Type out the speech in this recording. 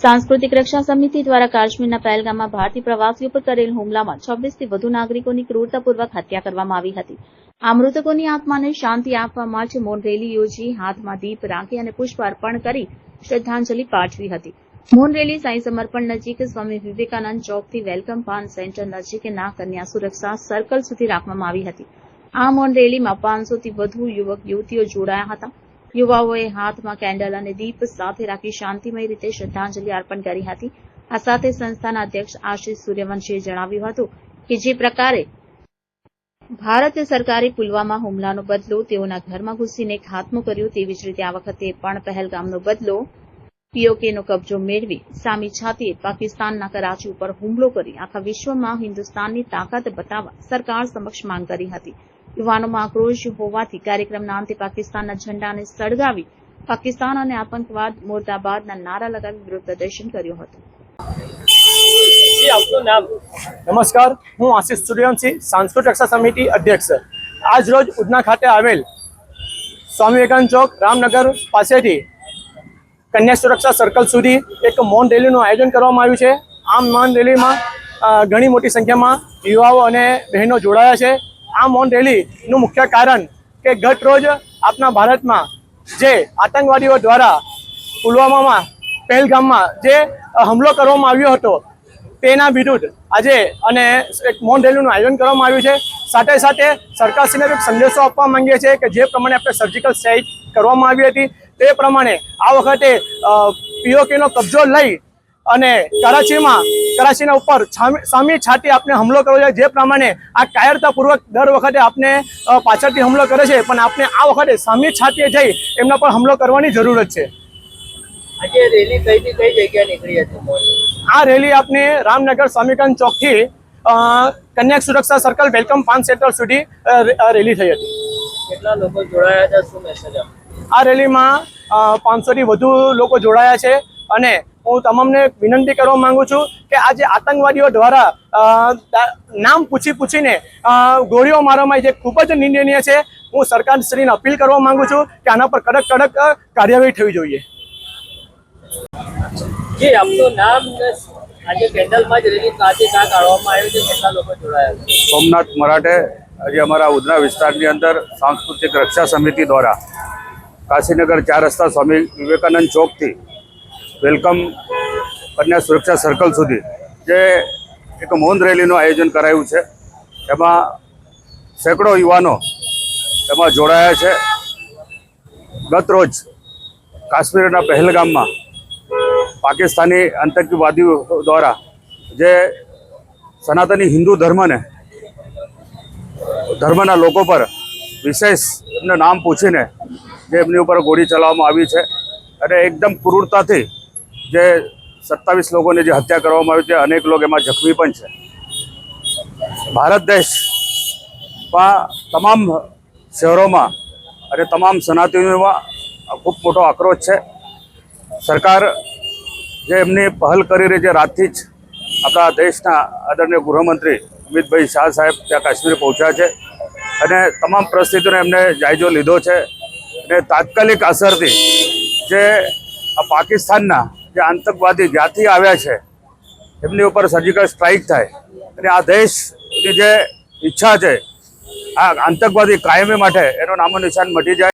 સાંસ્કૃતિક રક્ષા સમિતિ દ્વારા કાશ્મીરના પહેલગામમાં ભારતીય પ્રવાસીઓ પર કરેલ હુમલામાં છવ્વીસથી વધુ નાગરિકોની ક્રૂરતાપૂર્વક હત્યા કરવામાં આવી હતી. આ મૃતકોની આત્માને શાંતિ આપવા માટે મૌન રેલી યોજી હાથમાં દીપ રાખી અને પુષ્પ અર્પણ કરી શ્રદ્ધાંજલિ પાઠવી હતી. મૌન રેલી સાંઈ સમર્પણ નજીક સ્વામી વિવેકાનંદ ચોકથી વેલકમ પાન સેન્ટર નજીકના કન્યા સુરક્ષા સર્કલ સુધી રાખવામાં આવી હતી. આ મૌન રેલીમાં પાંચસોથી વધુ યુવક યુવતીઓ જોડાયા હતા. યુવાઓએ હાથમાં કેન્ડલ અને દીપ સાથે રાખી શાંતિમય રીતે શ્રદ્ધાંજલિ અર્પણ કરી હતી. આ સાથે સંસ્થાના અધ્યક્ષ આશિષ સૂર્યવંશીએ જણાવ્યું હતું કે જે પ્રકારે ભારત સરકારે પુલવામા હુમલાનો બદલો તેઓના ઘરમાં ઘૂસીને ખાત્મો કર્યો તેવી જ રીતે આ વખતે પણ પહેલગામનો બદલો પીઓકેનો કબજો મેળવી સામી છાતીએ પાકિસ્તાનના કરાચી ઉપર હુમલો કરી આખા વિશ્વમાં હિન્દુસ્તાનની તાકાત બતાવવા સરકાર સમક્ષ માંગ કરી હતી. યુવાનોમાં આક્રોશ હોવાથી કાર્યક્રમના અંતે પાકિસ્તાનના ઝંડાને સળગાવી પાકિસ્તાન અને આતંકવાદ મોરદાબાદના નારા લગાવી વિરોધ પ્રદર્શન કર્યું હતું. જી નમસ્કાર હું આશિષ સૂર્યવંશી સાંસ્કૃતિક રક્ષા સમિતિ અધ્યક્ષ. આજ રોજ ઉધના ખાતે આવેલ સ્વામી વિવેકાનંદ ચોક રામનગર પાસેથી કન્યા સુરક્ષા સર્કલ સુધી એક મૌન રેલીનું આયોજન કરવામાં આવ્યું છે. આ મૌન રેલીમાં ઘણી મોટી સંખ્યામાં યુવાઓ અને બહેનો જોડાયા છે. આ મૌન રેલીનું મુખ્ય કારણ કે ગત રોજ આપણા ભારતમાં જે આતંકવાદીઓ દ્વારા પુલવામામાં પહેલગામમાં જે હુમલો કરવામાં આવ્યો હતો, તેના વિરુદ્ધ આજે અને એક મૌન રેલીનું આયોજન કરવામાં આવ્યું છે. સાથે સાથે સરકારશ્રીને એક સંદેશો આપવા માંગીએ છીએ કે જે પ્રમાણે આપણે સર્જિકલ સ્ટ્રાઇક કરવામાં આવી હતી, તે પ્રમાણે આ વખતે પીઓકેનો કબજો લઈ અને કરાચીમાં કરાચીના ઉપર સામી છાતી આપણે હુમલો કરવો જોઈએ. જે પ્રમાણે આ કાયરતાપૂર્વક દર વખતે આપને પાછળથી હુમલો કરે છે પણ આપણે આ વખતે સામી છાતીએ જઈ એમના પર હુમલો કરવાની જરૂરત છે. આજે રેલી કઈથી કઈ જગ્યાએ નીકળી હતી આ રેલી આપને રામનગર સ્વામીકાંત ચોકથી કન્યા સુરક્ષા સર્કલ વેલકમ પાન સેન્ટર સુધી રેલી થઈ હતી. કેટલા લોકો જોડાયા હતા શું મેસેજ આ રેલીમાં પાંચસોથી વધુ લોકો જોડાયા છે અને હું તમામને વિનંતી કરવા માંગુ છું કે આજે આતંકવાદીઓ દ્વારા નામ પૂછી પૂછીને ગોળીઓ મારવામાં છે ખૂબ જ નિંદનીય છે હું સરકારશ્રીને અપીલ કરવા માંગુ છું કે આના પર કડક કડક કાર્યવાહી થવી જોઈએ. જી આપનું નામ આજે કેન્ડલમાં જ રેલી કાંથી કાં કાઢવામાં આવ્યું છે કેટલા લોકો જોડાયા હતા સોમનાથ મરાઠે આજે અમારા ઉધના વિસ્તારની અંદર સાંસ્કૃતિક રક્ષા સમિતિ દ્વારા કાશીનગર ચાર રસ્તા સ્વામી વિવેકાનંદ ચોકથી વેલકમ કન્યા સુરક્ષા સર્કલ સુધી, જે એક મૌન રેલીનું આયોજન કરાયું છે. એમાં સેંકડો યુવાનો એમાં જોડાયા છે. ગત રોજ કાશ્મીરના પહેલગામમાં પાકિસ્તાની આતંકવાદીઓ દ્વારા જે સનાતની હિન્દુ ધર્મને, ધર્મના લોકો પર વિશેષ એમનું નામ પૂછીને જે એમની ઉપર ગોળી ચલાવવામાં આવી છે. અને એકદમ ક્રૂરતાથી જે સત્તાવીસ લોકોની જે હત્યા કરવામાં આવી છે, અનેક લોકો એમાં જખમી પણ છે. ભારત દેશમાં તમામ શહેરોમાં અને તમામ સનાતનીઓમાં ખૂબ મોટો આક્રોશ છે. સરકાર જે એમની પહેલ કરી રહી છે રાતથી જ આપણા દેશના આદરણીય ગૃહમંત્રી અમિતભાઈ શાહ સાહેબ ત્યાં કાશ્મીર પહોંચ્યા છે અને તમામ પરિસ્થિતિનો એમને જાયજો લીધો છે. અને તાત્કાલિક અસરથી જે આ પાકિસ્તાનના જે આતંકવાદી જ્યાંથી આવ્યા છે, એમની ઉપર સર્જિકલ સ્ટ્રાઇક થાય. અને આ દેશની જે ઈચ્છા છે, આ આતંકવાદી કાયમી માટે એનો નામો નિશાન મટી જાય.